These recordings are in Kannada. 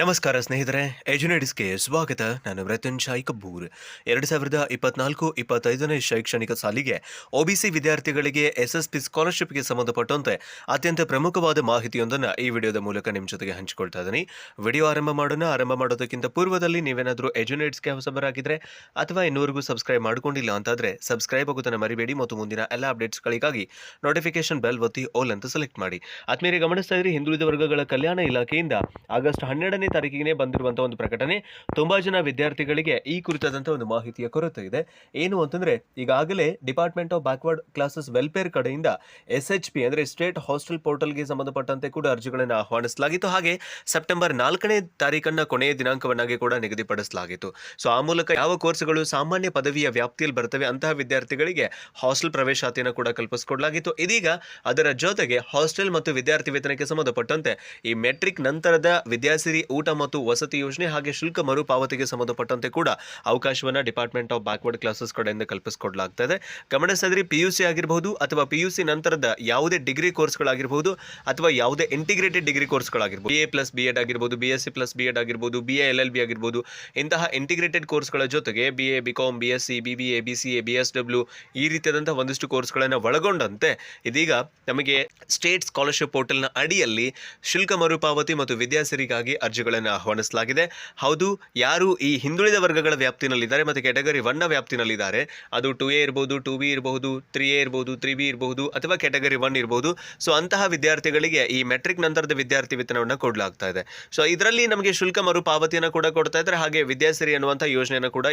ನಮಸ್ಕಾರ ಸ್ನೇಹಿತರೆ ಎಜುನೇಡಿಸ್ಗೆ ಸ್ವಾಗತ. ನಾನು ಮೃತ್ಯುಂಜಾಯ್ ಕಬ್ಬೂರ್. ಎರಡು ಸಾವಿರದ ಇಪ್ಪತ್ನಾಲ್ಕು ಇಪ್ಪತ್ತೈದನೇ ಶೈಕ್ಷಣಿಕ ಸಾಲಿಗೆ ಒಬಿಸಿ ವಿದ್ಯಾರ್ಥಿಗಳಿಗೆ ಎಸ್ಎಸ್ಪಿ ಸ್ಕಾಲರ್ಶಿಪ್ಗೆ ಸಂಬಂಧಪಟ್ಟಂತೆ ಅತ್ಯಂತ ಪ್ರಮುಖವಾದ ಮಾಹಿತಿಯೊಂದನ್ನು ಈ ವಿಡಿಯೋದ ಮೂಲಕ ನಿಮ್ಮ ಜೊತೆಗೆ ಹಂಚಿಕೊಳ್ತಾ ಇದ್ದೀನಿ ವಿಡಿಯೋ ಆರಂಭ ಮಾಡೋಣ. ಆರಂಭ ಮಾಡೋದಕ್ಕಿಂತ ಪೂರ್ವದಲ್ಲಿ ನೀವೇನಾದರೂ ಎಜುನೇಟ್ಸ್ಗೆ ಹೊಸಬರಾಗಿದ್ದರೆ ಅಥವಾ ಇನ್ನೂರಿಗೂ ಸಬ್ಸ್ಕ್ರೈಬ್ ಮಾಡಿಕೊಂಡಿಲ್ಲ ಅಂತಾದರೆ ಸಬ್ಸ್ಕ್ರೈಬ್ ಆಗೋದನ್ನು ಮರಿಬೇಡಿ. ಮತ್ತು ಮುಂದಿನ ಎಲ್ಲ ಅಪ್ಡೇಟ್ಸ್ಗಳಿಗಾಗಿ ನೋಟಿಫಿಕೇಶನ್ ಬೆಲ್ ಒತ್ತಿ ಓಲ್ ಅಂತ ಸೆಲೆಕ್ಟ್ ಮಾಡಿ. ಆತ್ಮೀಯರೇ ಗಮನಿಸ್ತಾ ಇದ್ರಿ, ಹಿಂದುಳಿದ ವರ್ಗಗಳ ಕಲ್ಯಾಣ ಇಲಾಖೆಯಿಂದ ಆಗಸ್ಟ್ ಹನ್ನೆರಡನೇ ತಾರೀಕಿಗೆ ಬಂದಿರುವಂತಹ ಒಂದು ಪ್ರಕಟಣೆ. ತುಂಬಾ ಜನ ವಿದ್ಯಾರ್ಥಿಗಳಿಗೆ ಈ ಕುರಿತಾದಂತಹ ಒಂದು ಮಾಹಿತಿಯ ಕೊರತೆ ಇದೆ. ಏನು ಅಂತಂದ್ರೆ, ಈಗಾಗಲೇ department of backward classes welfare ಕಡೆಯಿಂದ ಎಸ್ ಎಚ್ ಪಿ ಅಂದ್ರೆ ಸ್ಟೇಟ್ ಹಾಸ್ಟೆಲ್ ಪೋರ್ಟಲ್ಗೆ ಸಂಬಂಧಪಟ್ಟಂತೆ ಕೂಡ ಅರ್ಜಿಗಳನ್ನು ಆಹ್ವಾನಿಸಲಾಗಿತ್ತು. ಹಾಗೆ ಸೆಪ್ಟೆಂಬರ್ ನಾಲ್ಕನೇ ತಾರೀಕನ್ನ ಕೊನೆಯ ದಿನಾಂಕವನ್ನಾಗಿ ಕೂಡ ನಿಗದಿಪಡಿಸಲಾಗಿತ್ತು. ಸೊ ಆ ಮೂಲಕ ಯಾವ ಕೋರ್ಸ್ಗಳು ಸಾಮಾನ್ಯ ಪದವಿಯ ವ್ಯಾಪ್ತಿಯಲ್ಲಿ ಬರ್ತವೆ ಅಂತಹ ವಿದ್ಯಾರ್ಥಿಗಳಿಗೆ ಹಾಸ್ಟೆಲ್ ಪ್ರವೇಶಾತಿಯನ್ನು ಕೂಡ ಕಲ್ಪಿಸಿಕೊಡಲಾಗಿತ್ತು. ಇದೀಗ ಅದರ ಜೊತೆಗೆ ಹಾಸ್ಟೆಲ್ ಮತ್ತು ವಿದ್ಯಾರ್ಥಿ ವೇತನಕ್ಕೆ ಸಂಬಂಧಪಟ್ಟಂತೆ ಈ ಮೆಟ್ರಿಕ್ ನಂತರದ ವಿದ್ಯಾಸಿರಿ ಊಟ ಮತ್ತು ವಸತಿ ಯೋಜನೆ ಹಾಗೆ ಶುಲ್ಕ ಮರುಪಾವತಿಗೆ ಸಂಬಂಧಪಟ್ಟಂತೆ ಕೂಡ ಅವಕಾಶವನ್ನ ಡಿಪಾರ್ಟ್ಮೆಂಟ್ ಆಫ್ ಬ್ಯಾಕ್ವರ್ಡ್ ಕ್ಲಾಸಸ್ ಕಡೆಯಿಂದ ಕಲ್ಪಿಸಿಕೊಡಲಾಗ್ತಾ ಇದೆ ಗಮನಿಸಿದ್ರೆ ಪಿ ಯು ಆಗಿರಬಹುದು ಅಥವಾ ಪಿ ನಂತರದ ಯಾವುದೇ ಡಿಗ್ರಿ ಕೋರ್ಸ್ಗಳಾಗಿರ್ಬೋದು ಅಥವಾ ಯಾವುದೇ ಇಂಟಿಗ್ರೇಟೆಡ್ ಡಿಗ್ರಿ ಕೋರ್ಸ್ಗಳಾಗಿರ್ಬೋದು ಎ ಪ್ಲಸ್ ಬಿ ಎಡ್ ಆಗಿರ್ಬೋದು B S C plus B Ed ಆಗಿರ್ಬೋದು B A L L B ಆಗಿರ್ಬೋದು ಇಂತಹ ಇಂಟಿಗ್ರೇಟೆಡ್ ಕೋರ್ಸ್ಗಳ ಜೊತೆಗೆ B A B com B S C B B A B C A B S W ಈ ರೀತಿಯಾದಂತಹ ಒಂದಿಷ್ಟು ಕೋರ್ಸ್ಗಳನ್ನು ಒಳಗೊಂಡಂತೆ ಇದೀಗ ನಮಗೆ ಸ್ಟೇಟ್ ಸ್ಕಾಲರ್ಶಿಪ್ ಪೋರ್ಟಲ್ನ ಅಡಿಯಲ್ಲಿ ಶುಲ್ಕ ಮರುಪಾವತಿ ಮತ್ತು ವಿದ್ಯಾಸಿರಿಗಾಗಿ ಅರ್ಜಿಗಳನ್ನು ಆಹ್ವಾನಿಸಲಾಗಿದೆ. ಹೌದು, ಯಾರು ಈ ಹಿಂದುಳಿದ ವರ್ಗಗಳ ವ್ಯಾಪ್ತಿನಲ್ಲಿದ್ದಾರೆ ಮತ್ತು ಕ್ಯಾಟಗರಿ ಒನ್ನ ವ್ಯಾಪ್ತಿನಲ್ಲಿದ್ದಾರೆ. ಅದು ಟು ಎ ಇರ್ಬೋದು, ಟು ಬಿ ಇರಬಹುದು ತ್ರೀ ಎ ಇರ್ಬೋದು, ತ್ರೀ ಬಿ ಇರಬಹುದು ಅಥವಾ ಕ್ಯಾಟಗರಿ ಒನ್ ಇರಬಹುದು ಸೊ, ಅಂತಹ ವಿದ್ಯಾರ್ಥಿಗಳಿಗೆ ಈ ಮೆಟ್ರಿಕ್ ನಂತರದ ವಿದ್ಯಾರ್ಥಿ ವೇತನವನ್ನು ಕೊಡಲಾಗ್ತಾ ಇದೆ. ಸೊ, ಇದರಲ್ಲಿ ನಮಗೆ ಶುಲ್ಕ ಮರುಪಾವತಿಯನ್ನು ಕೂಡ ಕೊಡ್ತಾ ಇದ್ದಾರೆ. ಹಾಗೆ ವಿದ್ಯಾಸಿರಿ ಅನ್ನುವಂಥ ಯೋಜನೆಯನ್ನು ಕೂಡ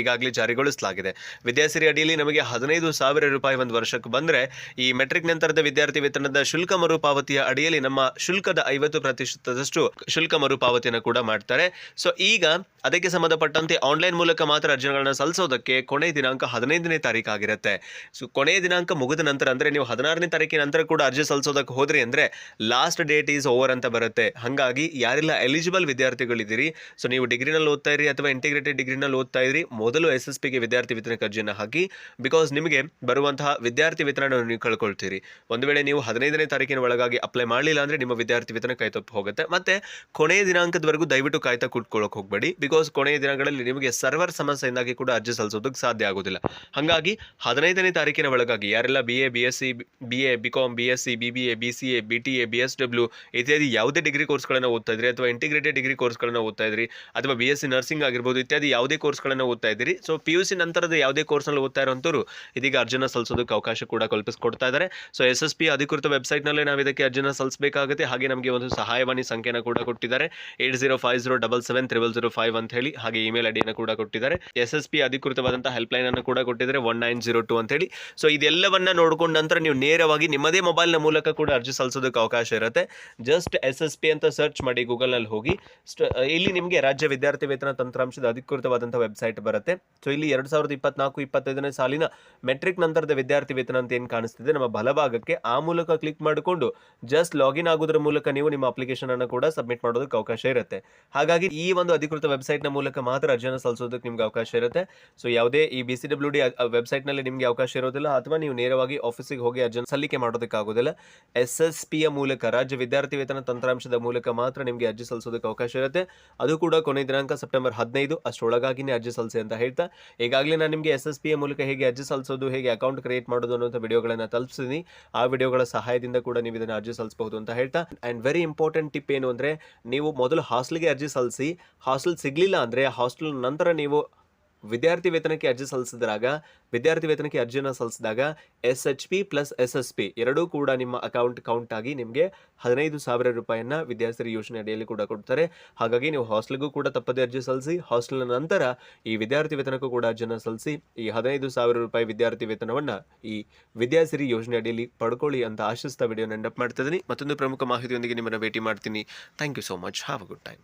ಈಗಾಗಲೇ ಜಾರಿಗೊಳಿಸಲಾಗಿದೆ. ವಿದ್ಯಾಸಿರಿ ಅಡಿಯಲ್ಲಿ ನಮಗೆ ಹದಿನೈದು ಸಾವಿರ ರೂಪಾಯಿ ಒಂದು ವರ್ಷಕ್ಕೆ ಬಂದರೆ ಈ ಮೆಟ್ರಿಕ್ ನಂತರದ ವಿದ್ಯಾರ್ಥಿ ವೇತನದ ಶುಲ್ಕ ಮರುಪಾವತಿಯ ಅಡಿಯಲ್ಲಿ ನಮ್ಮ ಶುಲ್ಕದ ಐವತ್ತು ಪ್ರತಿಶತದಷ್ಟು ಶುಲ್ಕ ಮರುಪಾವತಿಯನ್ನು ಕೂಡ ಮಾಡ್ತಾರೆ. ಸೊ ಈಗ ಅದಕ್ಕೆ ಸಂಬಂಧಪಟ್ಟಂತೆ ಆನ್ಲೈನ್ ಮೂಲಕ ಮಾತ್ರ ಅರ್ಜಿಗಳನ್ನು ಸಲ್ಲಿಸೋದಕ್ಕೆ ಕೊನೆ ದಿನಾಂಕ ಹದಿನೈದನೇ ತಾರೀಕು ಆಗಿರುತ್ತೆ. ಸೊ ಕೊನೆಯ ದಿನಾಂಕ ಮುಗಿದ ನಂತರ ಅಂದರೆ ನೀವು ಹದಿನಾರನೇ ತಾರೀಕಿನ ನಂತರ ಕೂಡ ಅರ್ಜಿ ಸಲ್ಲಿಸೋದಕ್ಕೆ ಹೋದ್ರಿ ಅಂದರೆ ಲಾಸ್ಟ್ ಡೇಟ್ ಈಸ್ ಓವರ್ ಅಂತ ಬರುತ್ತೆ. ಹಾಗಾಗಿ ಯಾರೆಲ್ಲ ಎಲಿಜಿಬಲ್ ವಿದ್ಯಾರ್ಥಿಗಳಿದ್ದೀರಿ. ಸೊ ನೀವು ಡಿಗ್ರಿನಲ್ಲಿ ಓದ್ತಾ ಇರಿ ಅಥವಾ ಇಂಟಿಗ್ರೇಟೆಡ್ ಡಿಗ್ರಿನಲ್ಲಿ ಓದ್ತಾ ಇದ್ರಿ, ಮೊದಲು ಎಸ್ ಎಸ್ ಪಿಗೆ ವಿದ್ಯಾರ್ಥಿ ವೇತನಕ್ಕೆ ಅರ್ಜಿಯನ್ನು ಹಾಕಿ ಬಿಕಾಸ್ ನಿಮಗೆ ಬರುವಂತಹ ವಿದ್ಯಾರ್ಥಿ ವೇತನವನ್ನು ನೀವು ಕಳ್ಕೊಳ್ತೀರಿ. ಒಂದು ವೇಳೆ ನೀವು ಹದಿನೈದನೇ ತಾರೀಕಿನ ಒಳಗಾಗಿ ಅಪ್ಲೈ ಮಾಡಲಿಲ್ಲ ಅಂದರೆ ನಿಮ್ಮ ವಿದ್ಯಾರ್ಥಿ ವೇತನ ಕೈ ತಪ್ಪು ಹೋಗುತ್ತೆ. ಮತ್ತೆ ಕೊನೆಯ ದಿನಾಂಕದವರೆಗೂ ದಯವಿಟ್ಟು ಕಾಯ್ತಾ ಕೂತ್ಕೊಳ್ಳೋಕೆ ಹೋಗಬೇಡಿ. ಬಿಕಾಸ್ ಕೊನೆಯ ದಿನಗಳಲ್ಲಿ ನಿಮಗೆ ಸರ್ವರ್ ಸಮಸ್ಯೆಯಿಂದಾಗಿ ಕೂಡ ಅರ್ಜಿ ಸಲ್ಲಿಸೋದಕ್ಕೆ ಸಾಧ್ಯ ಆಗೋದಿಲ್ಲ. ಹಾಗಾಗಿ ಹದಿನೈದನೇ ತಾರೀಕಿನ ಒಳಗಾಗಿ ಯಾರೆಲ್ಲ B A B S C B A B com B S C B B A B C A B T A B S W ಇತ್ಯಾದಿ ಯಾವುದೇ ಡಿಗ್ರಿ ಕೋರ್ಸ್ಗಳನ್ನು ಓದ್ತಾ ಇದ್ರಿ ಅಥವಾ ಇಂಟಿಗ್ರೇಟೆಡ್ ಡಿಗ್ರಿ ಕೋರ್ಸ್ಗಳನ್ನು ಓದ್ತಾ ಇದ್ರಿ ಅಥವಾ ಬಿ ಎಸ್ ಸಿ ನರ್ಸಿಂಗ್ ಆಗಿರ್ಬೋದು ಇತ್ಯಾದಿ ಯಾವುದೇ ಕೋರ್ಸ್ಗಳನ್ನು ಓದ್ತಾ ಇದ್ದೀರಿ ಸೊ ಪಿ ಯು ಸಿ ನಂತರದ ಯಾವುದೇ ಕೋರ್ಸ್ನಲ್ಲಿ ಓದ್ತಾ ಇರೋಂಥವ್ರು ಇದೀಗ ಅರ್ಜಿನ ಸಲ್ಲಿಸೋದಕ್ಕೆ ಅವಕಾಶ ಕೂಡ ಕಲ್ಪಿಸ್ಕೊಡ್ತಾ ಇದ್ದಾರೆ ಸೊ ಎಸ್ ಎಸ್ ಪಿ ಅಧಿಕೃತ ವೆಬ್ಸೈಟ್ನಲ್ಲೇ ನಾವು ಇದಕ್ಕೆ ಅರ್ಜಿನ ಸಲ್ಲಿಸಬೇಕಾಗುತ್ತೆ. ಹಾಗೆ ನಮಗೆ ಒಂದು ಸಹಾಯವಾಣಿ ಸಂಖ್ಯೆನ ಕೂಡ ಕೊಟ್ಟಿದ್ದಾರೆ. Eight zero five zero double seven triple zero five ಅಂತ ಹೇಳಿ ಹಾಗೆ ಇಮೇಲ್ ಐಡಿಯನ್ನು ಕೂಡ ಕೊಟ್ಟಿದ್ದಾರೆ. ಎಸ್ ಎಸ್ ಪಿ ಅಧಿಕೃತವಾದಂತಹ ಹೆಲ್ಪ್ಲೈನ್ ಅನ್ನು ಕೂಡ ಕೊಟ್ಟಿದ್ದಾರೆ ಒನ್ ನೈನ್ ಜೀರೋ ಟು ಅಂತ ಹೇಳಿ. ಸೊ ಇದೆಲ್ಲವನ್ನ ನೋಡ್ಕೊಂಡ ನಂತರ ನೀವು ನೇರವಾಗಿ ನಿಮ್ಮದೇ ಮೊಬೈಲ್ನ ಮೂಲಕ ಕೂಡ ಅರ್ಜಿ ಸಲ್ಲಿಸೋದಕ್ಕೆ ಅವಕಾಶ ಇರುತ್ತೆ. ಜಸ್ಟ್ ಎಸ್ ಎಸ್ ಪಿ ಅಂತ ಸರ್ಚ್ ಮಾಡಿ ಗೂಗಲ್ನಲ್ಲಿ ಹೋಗಿ ಇಲ್ಲಿ ನಿಮಗೆ ರಾಜ್ಯ ವಿದ್ಯಾರ್ಥಿ ವೇತನ ತಂತ್ರಾಂಶದ ಅಧಿಕೃತವಾದಂತಹ ವೆಬ್ಸೈಟ್ ಬರುತ್ತೆ. ಸೊ ಇಲ್ಲಿ ಎರಡು ಸಾವಿರದ ಇಪ್ಪತ್ನಾಲ್ಕು, ಇಪ್ಪತ್ತೈದನೇ ಸಾಲಿನ ಮೆಟ್ರಿಕ್ ನಂತರದ ವಿದ್ಯಾರ್ಥಿ ವೇತನ ಅಂತ ಏನು ಕಾಣಿಸ್ತಿದೆ? ನಮ್ಮ ಬಲಭಾಗಕ್ಕೆ ಆ ಮೂಲಕ ಕ್ಲಿಕ್ ಮಾಡಿಕೊಂಡು ಜಸ್ಟ್ ಲಾಗಿನ್ ಆಗೋದ್ರ ಮೂಲಕ ನೀವು ನಿಮ್ಮ ಅಪ್ಲಿಕೇಶನ್ ಅನ್ನು ಕೂಡ ಸಬ್ಮಿಟ್ ಮಾಡೋದಕ್ಕೆ ಅವಕಾಶ ಇರುತ್ತೆ. ಹಾಗಾಗಿ ಈ ಒಂದು ಅಧಿಕೃತ ವೆಬ್ಸೈಟ್ನ ಮೂಲಕ ಮಾತ್ರ ಅರ್ಜಿಯನ್ನು ಸಲ್ಲಿಸೋದಕ್ಕೆ ನಿಮ್ಗೆ ಅವಕಾಶ ಇರುತ್ತೆ. ಸೊ ಯಾವುದೇ ಈ ಬಿ ಸಿ ಡಬ್ಲ್ಯೂ ಡಿ ವೆಬ್ಸೈಟ್ನಲ್ಲಿ ನಿಮಗೆ ಅವಕಾಶ ಇರೋದಿಲ್ಲ ಅಥವಾ ನೀವು ನೇರವಾಗಿ ಆಫೀಸಿಗೆ ಹೋಗಿ ಅರ್ಜಿಯನ್ನು ಸಲ್ಲಿಕೆ ಮಾಡೋದಕ್ಕಾಗೋದಿಲ್ಲ. ಎಸ್ ಎಸ್ ಪಿಯ ಮೂಲಕ, ರಾಜ್ಯ ವಿದ್ಯಾರ್ಥಿ ವೇತನ ತಂತ್ರಾಂಶದ ಮೂಲಕ ಮಾತ್ರ ನಿಮಗೆ ಅರ್ಜಿ ಸಲ್ಲಿಸೋದಕ್ಕೆ ಅವಕಾಶ ಇರುತ್ತೆ. ಅದು ಕೂಡ ಕೊನೆ ದಿನಾಂಕ ಸೆಪ್ಟೆಂಬರ್ ಹದಿನೈದು, ಅಷ್ಟರೊಳಗಾಗಿನೇ ಅರ್ಜಿ ಸಲ್ಲಿಸಿ ಅಂತ ಹೇಳ್ತಾ. ಈಗಾಗಲೇ ನಾನು ನಿಮಗೆ ಎಸ್ ಎಸ್ ಪಿಯ ಮೂಲಕ ಹೇಗೆ ಅರ್ಜಿ ಸಲ್ಲಿಸೋದು, ಹೇಗೆ ಅಕೌಂಟ್ ಕ್ರಿಯೇಟ್ ಮಾಡೋದು ಅನ್ನೋಂಥ ವಿಡಿಯೋಗಳನ್ನು ತಲುಪಿಸಿದ್ದೀನಿ ಆ ವಿಡಿಯೋಗಳ ಸಹಾಯದಿಂದ ಕೂಡ ನೀವು ಇದನ್ನು ಅರ್ಜಿ ಸಲ್ಲಿಸಬಹುದು ಅಂತ ಹೇಳ್ತಾ. ಆ್ಯಂಡ್ ವೆರಿ ಇಂಪಾರ್ಟೆಂಟ್ ಟಿಪ್ ಏನು ಅಂದರೆ, ನೀವು ಮೊದಲು ಹಾಸ್ಟೆಲ್ಗೆ ಅರ್ಜಿ ಸಲ್ಲಿಸಿ ಹಾಸ್ಟೆಲ್ ಸಿಗಲಿಲ್ಲ ಅಂದರೆ ಹಾಸ್ಟೆಲ್ ನಂತರ ನೀವು ವಿದ್ಯಾರ್ಥಿ ವೇತನಕ್ಕೆ ಅರ್ಜಿ ಸಲ್ಲಿಸಿದಾಗ ವಿದ್ಯಾರ್ಥಿ ವೇತನಕ್ಕೆ ಅರ್ಜಿಯನ್ನು ಸಲ್ಲಿಸಿದಾಗ S H P plus S S P ಎರಡೂ ಕೂಡ ನಿಮ್ಮ ಅಕೌಂಟ್ ಕೌಂಟ್ ಆಗಿ ನಿಮಗೆ ಹದಿನೈದು ಸಾವಿರ ರೂಪಾಯಿಯನ್ನು ವಿದ್ಯಾರ್ಥಿ ಯೋಜನೆ ಅಡಿಯಲ್ಲಿ ಕೂಡ ಕೊಡ್ತಾರೆ. ಹಾಗಾಗಿ ನೀವು ಹಾಸ್ಟೆಲ್ಗೂ ಕೂಡ ತಪ್ಪದೇ ಅರ್ಜಿ ಸಲ್ಲಿಸಿ, ಹಾಸ್ಟೆಲ್ನ ನಂತರ ಈ ವಿದ್ಯಾರ್ಥಿ ವೇತನಕ್ಕೂ ಕೂಡ ಅರ್ಜಿಯನ್ನು ಸಲ್ಲಿಸಿ, ಈ ಹದಿನೈದು ಸಾವಿರ ರೂಪಾಯಿ ವಿದ್ಯಾರ್ಥಿ ವೇತನವನ್ನು ಈ ವಿದ್ಯಾಸಿರಿ ಯೋಜನೆ ಅಡಿಯಲ್ಲಿ ಪಡ್ಕೊಳ್ಳಿ ಅಂತ ಆಶಿಸ್ತಾ ವಿಡಿಯೋ ಎಂಡಪ್ ಮಾಡ್ತಿದ್ದೀನಿ ಮತ್ತೊಂದು ಪ್ರಮುಖ ಮಾಹಿತಿಯೊಂದಿಗೆ ನಿಮ್ಮನ್ನು ಭೇಟಿ ಮಾಡ್ತೀನಿ. Thank you so much have a good time